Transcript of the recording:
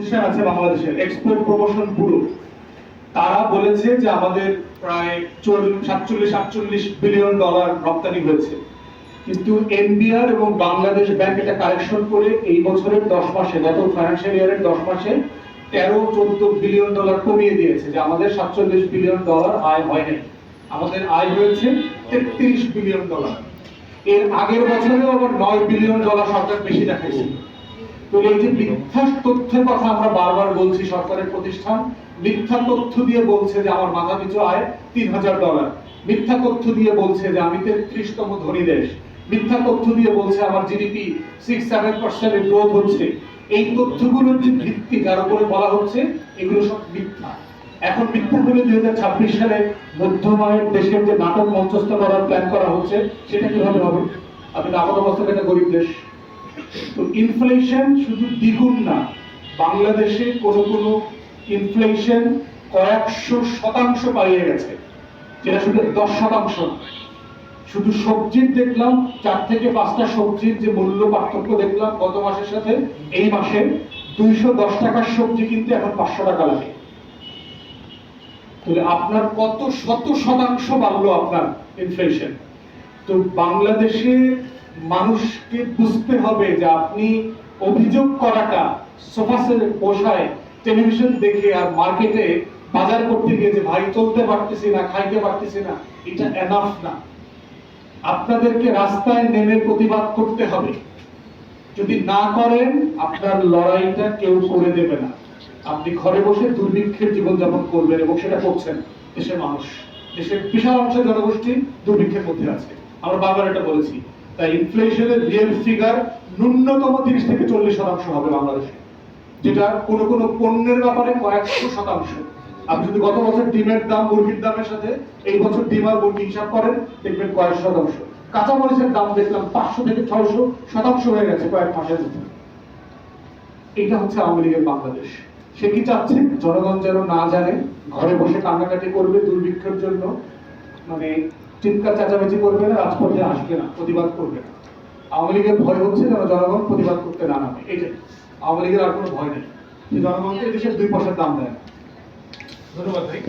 প্রতিষ্ঠান আছে বাংলাদেশের এক্সপোর্ট প্রমোশন ব্যুরো তারা বলেছে যে আমাদের প্রায় সাতচল্লিশ আটচল্লিশ বিলিয়ন ডলার রপ্তানি হয়েছে। কিন্তু এনবিআর এবং বাংলাদেশ ব্যাংক এটা কারেকশন করে এই বছরের দশ মাসে, গত ফাইন্যান্সিয়াল ইয়ারের দশ মাসে তেরো, চোদ্দ বিলিয়ন ডলার কমিয়ে দিয়েছে, যে আমাদের সাতচল্লিশ বিলিয়ন ডলার আয় হয় আমাদের আয় হয়েছে তেত্রিশ বিলিয়ন ডলার এর আগের বছরেও আবার নয় বিলিয়ন ডলার সরকার বেশি দেখাইছে। এই তথ্য যে ভিত্তি উপরে বলা হচ্ছে, এগুলো সব এখন দুই হাজার ছাব্বিশ সালে মধ্যমায়ের দেশের যে নাটক মঞ্চস্থ করার প্ল্যান করা হচ্ছে, সেটা কীভাবে হবে? আপনি একটা গরিব দেশ। তো ইনফ্লেশন শুধু দ্বিগুণ না, বাংলাদেশে কোনো কোনো ইনফ্লেশন কয়েকশো শতাংশ পালিয়ে গেছে, যেটা শুধু দশ শতাংশ শুধু সবজির দেখলাম, চার থেকে পাঁচটা সবজির যে মূল্য পার্থক্য দেখলাম গত মাসের সাথে, এই মাসে দুইশো দশ টাকার সবজি কিনতে এখন পাঁচশো টাকা লাগে। তাহলে আপনার কত শত শতাংশ বাড়লো আপনার ইনফ্লেশন তো বাংলাদেশে মানুষকে বুঝতে হবে যে আপনি অভিযোগ করাটা সোফা সেটে বসায় টেলিভিশন দেখে আর মার্কেটে বাজার করতে গিয়ে যে ভাই চলতে পারতেছি না, খাইতে পারতেছি না, এটা এনাফ না। আপনাদেরকে রাস্তায় নেমে প্রতিবাদ করতে হবে। যদি না করেন, আপনার লড়াইটা কেউ করে দেবে না। আপনি ঘরে বসে দুর্ভিক্ষের জীবনযাপন করবেন এবং সেটা করছেন। দেশের মানুষ, দেশের বিশাল অংশের জনগোষ্ঠী দুর্ভিক্ষের মধ্যে আছে। আমরা বারবার এটা বলেছি। তাই ইনফ্লেশনের রিয়েল ফিগার ন্যূনতম তিরিশ থেকে চল্লিশ শতাংশ হবে বাংলাদেশে, যেটা কোনো কোনো পণ্যের ব্যাপারে কয়েকশো শতাংশ। আপনি যদি গত বছর ডিমের দাম মুরগির দামের সাথে এই বছর ডিম আর মুরগি হিসাব করেন, দেখবেন কয়েকশো শতাংশ। কাঁচামরিচের দাম দেখলাম পাঁচশো থেকে ছয়শো শতাংশ হয়ে গেছে কয়েক মাসের মধ্যে এটা হচ্ছে আওয়ামী লীগের বাংলাদেশ। সে কি চাচ্ছে? জনগণ যেন না জানে, ঘরে বসে কান্নাকাটি করবে দুর্ভিক্ষের জন্য। মানে চিৎকার চেঁচামেচি করবে না, রাজপথে আসবে না, প্রতিবাদ করবে না। আওয়ামী লীগের ভয় হচ্ছে যেন জনগণ প্রতিবাদ করতে না নামে যে আওয়ামী লীগের আর কোনো ভয় নেই। জনগণকে দেশের দুই পয়সার দাম দেয় ধন্যবাদ ভাই।